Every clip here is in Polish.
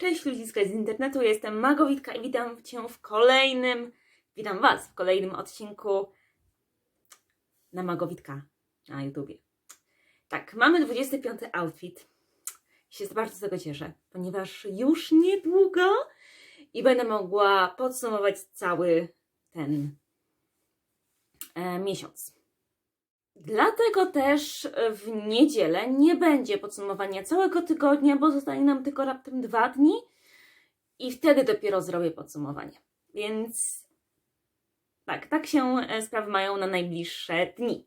Cześć ludziska z internetu, jestem Magowitka i witam Cię w kolejnym, witam Was w kolejnym odcinku na Magowitka na YouTubie. Tak, mamy 25 outfit się bardzo z tego cieszę, ponieważ już niedługo i będę mogła podsumować cały ten e, miesiąc. Dlatego też w niedzielę nie będzie podsumowania całego tygodnia, bo zostanie nam tylko raptem dwa dni i wtedy dopiero zrobię podsumowanie. Więc tak, tak się e, sprawy mają na najbliższe dni.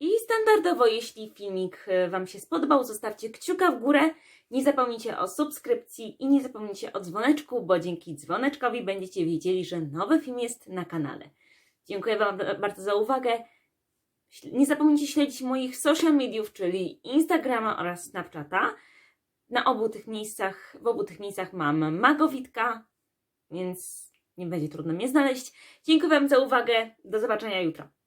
I standardowo, jeśli filmik e, Wam się spodobał, zostawcie kciuka w górę. Nie zapomnijcie o subskrypcji i nie zapomnijcie o dzwoneczku, bo dzięki dzwoneczkowi będziecie wiedzieli, że nowy film jest na kanale. Dziękuję Wam bardzo za uwagę. Nie zapomnijcie śledzić moich social mediów, czyli Instagrama oraz Snapchata. Na obu tych miejscach, w obu tych miejscach mam Magowitka, więc nie będzie trudno mnie znaleźć. Dziękuję Wam za uwagę. Do zobaczenia jutro.